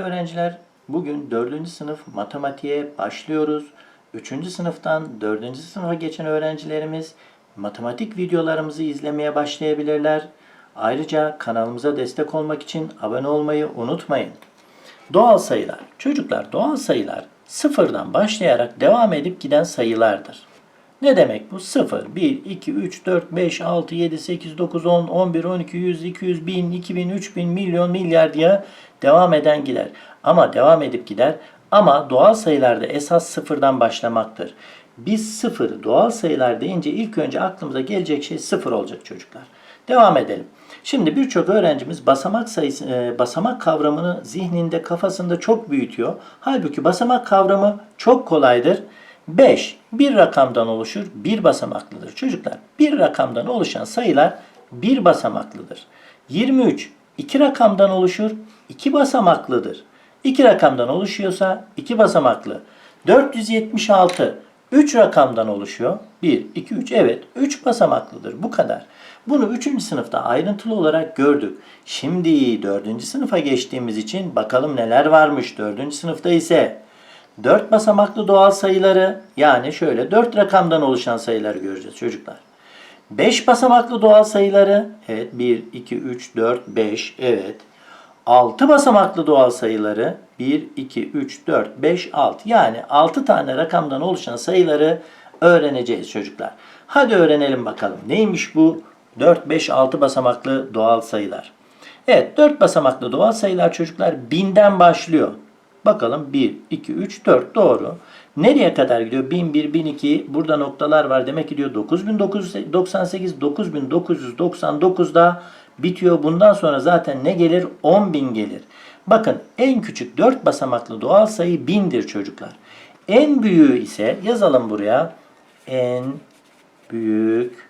Sevgili öğrenciler, bugün 4. sınıf matematiğe başlıyoruz. 3. sınıftan 4. sınıfa geçen öğrencilerimiz matematik videolarımızı izlemeye başlayabilirler. Ayrıca kanalımıza destek olmak için abone olmayı unutmayın. Doğal sayılar. Çocuklar doğal sayılar sıfırdan başlayarak devam edip giden sayılardır. Ne demek bu? 0, 1, 2, 3, 4, 5, 6, 7, 8, 9, 10, 11, 12, 100, 200, 1000, 2000, 3000, milyon, milyar diye devam eden gider. Ama devam edip gider. Ama doğal sayılarda esas sıfırdan başlamaktır. Biz sıfır doğal sayılar deyince ilk önce aklımıza gelecek şey sıfır olacak çocuklar. Devam edelim. Şimdi birçok öğrencimiz basamak sayısı, e, basamak kavramını zihninde, kafasında çok büyütüyor. Halbuki basamak kavramı çok kolaydır. 5 bir rakamdan oluşur, bir basamaklıdır. Çocuklar bir rakamdan oluşan sayılar bir basamaklıdır. 23 iki rakamdan oluşur, iki basamaklıdır. İki rakamdan oluşuyorsa iki basamaklı. 476 3 rakamdan oluşuyor. 1, 2, 3 evet 3 basamaklıdır bu kadar. Bunu 3. sınıfta ayrıntılı olarak gördük. Şimdi 4. sınıfa geçtiğimiz için bakalım neler varmış. 4. sınıfta ise 4 basamaklı doğal sayıları yani şöyle 4 rakamdan oluşan sayıları göreceğiz çocuklar. 5 basamaklı doğal sayıları evet 1, 2, 3, 4, 5 evet. 6 basamaklı doğal sayıları 1, 2, 3, 4, 5, 6 yani 6 tane rakamdan oluşan sayıları öğreneceğiz çocuklar. Hadi öğrenelim bakalım. Neymiş bu 4, 5, 6 basamaklı doğal sayılar? Evet 4 basamaklı doğal sayılar çocuklar binden başlıyor. Bakalım 1, 2, 3, 4 doğru. Nereye kadar gidiyor? 1001, 1002 burada noktalar var. Demek ki diyor 9998, 9999'da bitiyor. Bundan sonra zaten ne gelir? 10.000 gelir. Bakın en küçük 4 basamaklı doğal sayı 1000'dir çocuklar. En büyüğü ise yazalım buraya. En büyük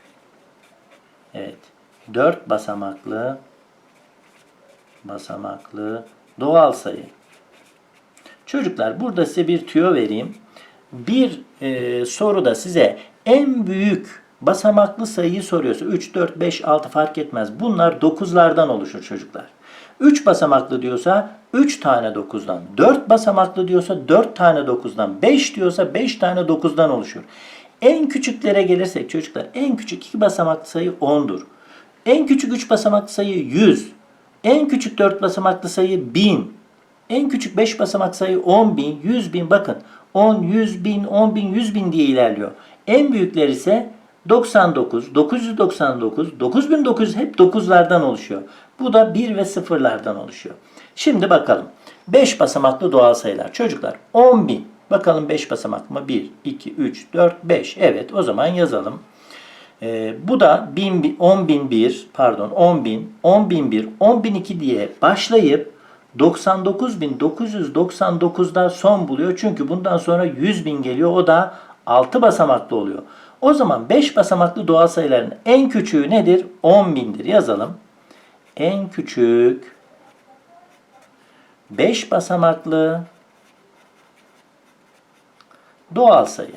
evet 4 basamaklı basamaklı doğal sayı. Çocuklar burada size bir tüyo vereyim. Bir e, soruda size en büyük basamaklı sayıyı soruyorsa 3, 4, 5, 6 fark etmez. Bunlar 9'lardan oluşur çocuklar. 3 basamaklı diyorsa 3 tane 9'dan, 4 basamaklı diyorsa 4 tane 9'dan, 5 diyorsa 5 tane 9'dan oluşur. En küçüklere gelirsek çocuklar en küçük 2 basamaklı sayı 10'dur. En küçük 3 basamaklı sayı 100. En küçük 4 basamaklı sayı 1000. En küçük 5 basamak sayı 10 bin, 100 bin bakın. 10, 100 bin, 10 bin, 100 bin diye ilerliyor. En büyükler ise 99, 999, 9900 hep 9'lardan oluşuyor. Bu da 1 ve 0'lardan oluşuyor. Şimdi bakalım. 5 basamaklı doğal sayılar. Çocuklar 10 bin. Bakalım 5 basamak mı? 1, 2, 3, 4, 5. Evet o zaman yazalım. Ee, bu da 1000, 10.001 pardon 10.000, 10.001, 10.002 diye başlayıp 99.999'da son buluyor. Çünkü bundan sonra 100.000 geliyor. O da 6 basamaklı oluyor. O zaman 5 basamaklı doğal sayıların en küçüğü nedir? 10.000'dir. Yazalım. En küçük 5 basamaklı doğal sayı.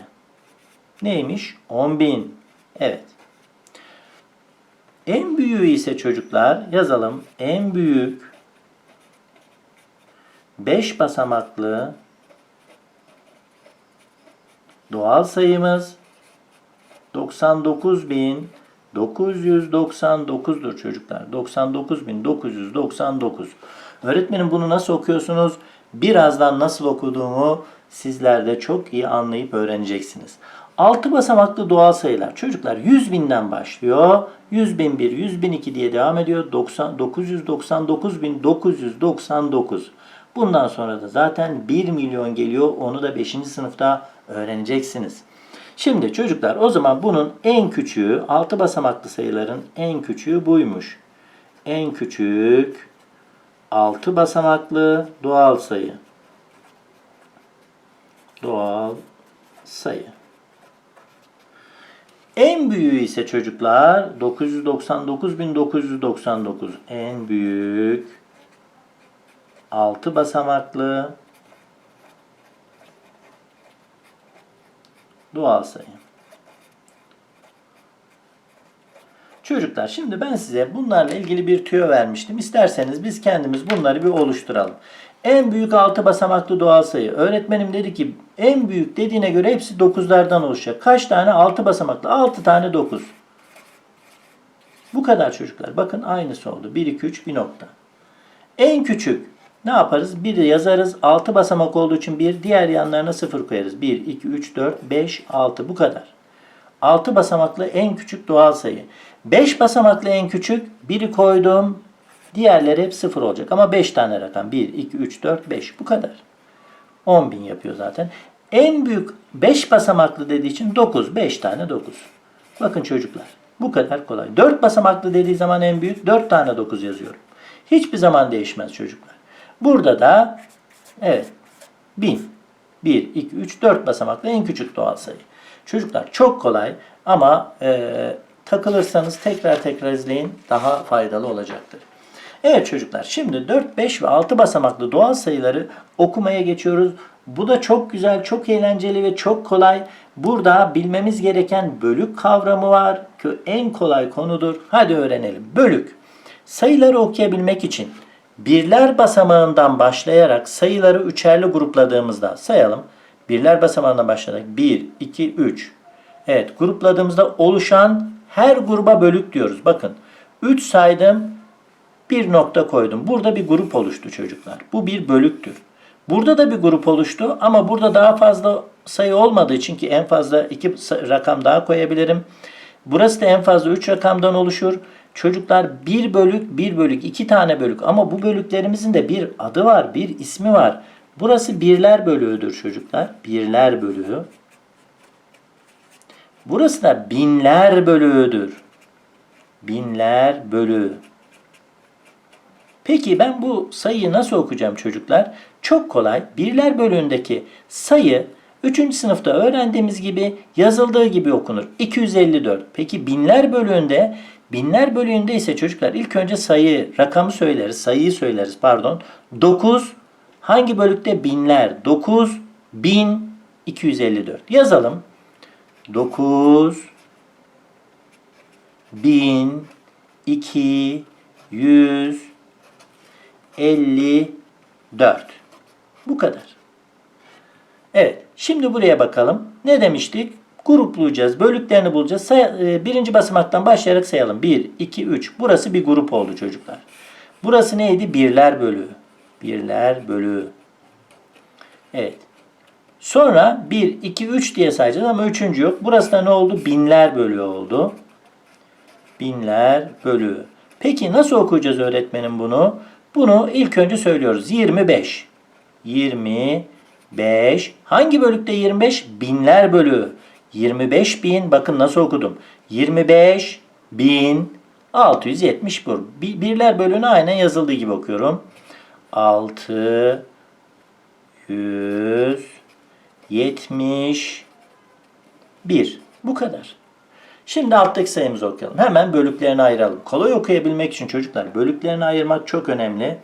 Neymiş? 10.000. Evet. En büyüğü ise çocuklar yazalım. En büyük 5 basamaklı doğal sayımız 99.999'dur çocuklar. 99.999. Öğretmenim bunu nasıl okuyorsunuz? Birazdan nasıl okuduğumu sizler de çok iyi anlayıp öğreneceksiniz. 6 basamaklı doğal sayılar. Çocuklar 100 binden başlıyor. 100 bin 1, 100 bin 2 diye devam ediyor. 90, 999 bin 999. Bundan sonra da zaten 1 milyon geliyor. Onu da 5. sınıfta öğreneceksiniz. Şimdi çocuklar o zaman bunun en küçüğü 6 basamaklı sayıların en küçüğü buymuş. En küçük 6 basamaklı doğal sayı. Doğal sayı. En büyüğü ise çocuklar 999.999 en büyük 6 basamaklı doğal sayı. Çocuklar şimdi ben size bunlarla ilgili bir tüyo vermiştim. İsterseniz biz kendimiz bunları bir oluşturalım. En büyük 6 basamaklı doğal sayı. Öğretmenim dedi ki en büyük dediğine göre hepsi 9'lardan oluşacak. Kaç tane? 6 basamaklı. 6 tane 9. Bu kadar çocuklar. Bakın aynısı oldu. 1, 2, 3 bir nokta. En küçük ne yaparız? 1'i yazarız. 6 basamak olduğu için 1. Diğer yanlarına 0 koyarız. 1, 2, 3, 4, 5, 6. Bu kadar. 6 basamaklı en küçük doğal sayı. 5 basamaklı en küçük. Biri koydum. Diğerleri hep 0 olacak. Ama 5 tane rakam. 1, 2, 3, 4, 5. Bu kadar. 10.000 yapıyor zaten. En büyük 5 basamaklı dediği için 9. 5 tane 9. Bakın çocuklar. Bu kadar kolay. 4 basamaklı dediği zaman en büyük 4 tane 9 yazıyorum. Hiçbir zaman değişmez çocuklar. Burada da evet 1000. 1, 2, 3, 4 basamaklı en küçük doğal sayı. Çocuklar çok kolay ama e, takılırsanız tekrar tekrar izleyin daha faydalı olacaktır. Evet çocuklar şimdi 4, 5 ve 6 basamaklı doğal sayıları okumaya geçiyoruz. Bu da çok güzel, çok eğlenceli ve çok kolay. Burada bilmemiz gereken bölük kavramı var. ki En kolay konudur. Hadi öğrenelim. Bölük. Sayıları okuyabilmek için birler basamağından başlayarak sayıları üçerli grupladığımızda sayalım. Birler basamağından başlayarak 1, 2, 3. Evet grupladığımızda oluşan her gruba bölük diyoruz. Bakın 3 saydım bir nokta koydum. Burada bir grup oluştu çocuklar. Bu bir bölüktür. Burada da bir grup oluştu ama burada daha fazla sayı olmadığı için ki en fazla iki rakam daha koyabilirim. Burası da en fazla 3 rakamdan oluşur. Çocuklar bir bölük, bir bölük, iki tane bölük ama bu bölüklerimizin de bir adı var, bir ismi var. Burası birler bölüğüdür çocuklar. Birler bölüğü. Burası da binler bölüğüdür. Binler bölüğü. Peki ben bu sayıyı nasıl okuyacağım çocuklar? Çok kolay. Birler bölüğündeki sayı 3. sınıfta öğrendiğimiz gibi yazıldığı gibi okunur. 254. Peki binler bölüğünde binler bölüğünde ise çocuklar ilk önce sayı, rakamı söyleriz, sayıyı söyleriz pardon. 9 hangi bölükte? Binler. 9 bin 254. Yazalım. 9 bin 2 100 54. Bu kadar. Evet. Şimdi buraya bakalım. Ne demiştik? Gruplayacağız. Bölüklerini bulacağız. Say- e, birinci basamaktan başlayarak sayalım. 1, 2, 3. Burası bir grup oldu çocuklar. Burası neydi? Birler bölüğü. Birler bölüğü. Evet. Sonra 1, 2, 3 diye sayacağız ama üçüncü yok. Burası da ne oldu? Binler bölüğü oldu. Binler bölüğü. Peki nasıl okuyacağız öğretmenim bunu? Bunu ilk önce söylüyoruz. 25. 25. Hangi bölükte 25? Binler bölüğü. 25 bin. Bakın nasıl okudum. 25 bin 670 bu. Bir- Birler bölüğünü aynen yazıldığı gibi okuyorum. 6 100 70 1. Bu kadar. Şimdi alttaki sayımızı okuyalım. Hemen bölüklerini ayıralım. Kolay okuyabilmek için çocuklar bölüklerini ayırmak çok önemli.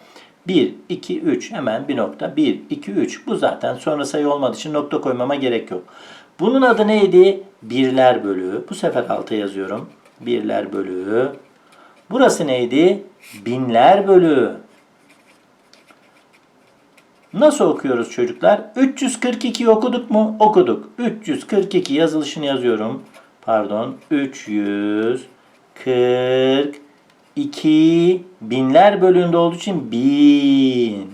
1, 2, 3 hemen bir nokta. 1, 2, 3 bu zaten sonra sayı olmadığı için nokta koymama gerek yok. Bunun adı neydi? Birler bölüğü. Bu sefer alta yazıyorum. Birler bölüğü. Burası neydi? Binler bölüğü. Nasıl okuyoruz çocuklar? 342 okuduk mu? Okuduk. 342 yazılışını yazıyorum. Pardon. 342 binler bölüğünde olduğu için 1000.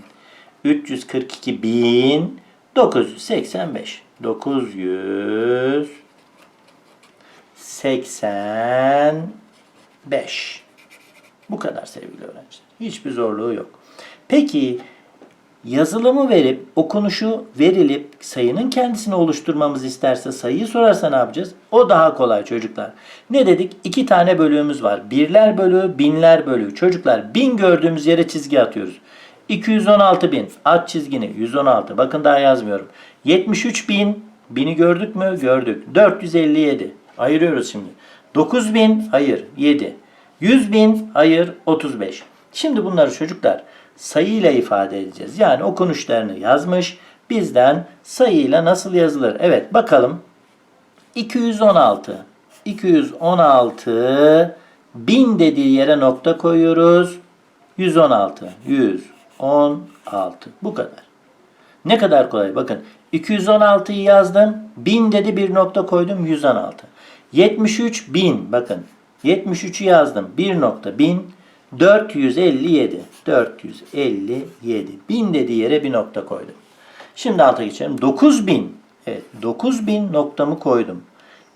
342 bin 985. 985. Bu kadar sevgili öğrenciler. Hiçbir zorluğu yok. Peki yazılımı verip okunuşu verilip sayının kendisini oluşturmamızı isterse sayıyı sorarsa ne yapacağız? O daha kolay çocuklar. Ne dedik? İki tane bölüğümüz var. Birler bölüğü, binler bölüğü. Çocuklar bin gördüğümüz yere çizgi atıyoruz. 216 bin. At çizgini. 116. Bakın daha yazmıyorum. 73 bin. Bini gördük mü? Gördük. 457. Ayırıyoruz şimdi. 9 bin. Hayır. 7. 100 bin. Hayır. 35. Şimdi bunları çocuklar sayıyla ifade edeceğiz. Yani okunuşlarını yazmış. Bizden sayıyla nasıl yazılır? Evet bakalım. 216. 216 bin dediği yere nokta koyuyoruz. 116. 100. 216. Bu kadar. Ne kadar kolay. Bakın 216'yı yazdım. 1000 dedi bir nokta koydum 116. 73 bin. Bakın 73'ü yazdım. 1 nokta 1000. 457. 457. 1000 dediği yere bir nokta koydum. Şimdi alta geçelim. 9000. Evet 9000 noktamı koydum.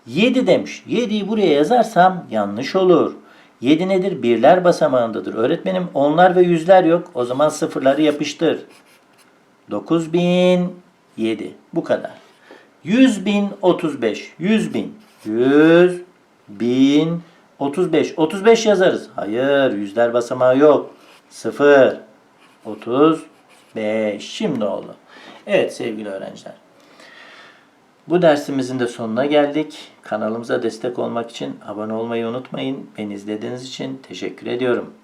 7 demiş. 7'yi buraya yazarsam yanlış olur. 7 nedir? Birler basamağındadır. Öğretmenim onlar ve yüzler yok. O zaman sıfırları yapıştır. 9007. Bu kadar. 100 bin 35. 100 bin. 100 bin 35. 35 yazarız. Hayır. Yüzler basamağı yok. 0. 35. Şimdi oldu. Evet sevgili öğrenciler. Bu dersimizin de sonuna geldik. Kanalımıza destek olmak için abone olmayı unutmayın. Beni izlediğiniz için teşekkür ediyorum.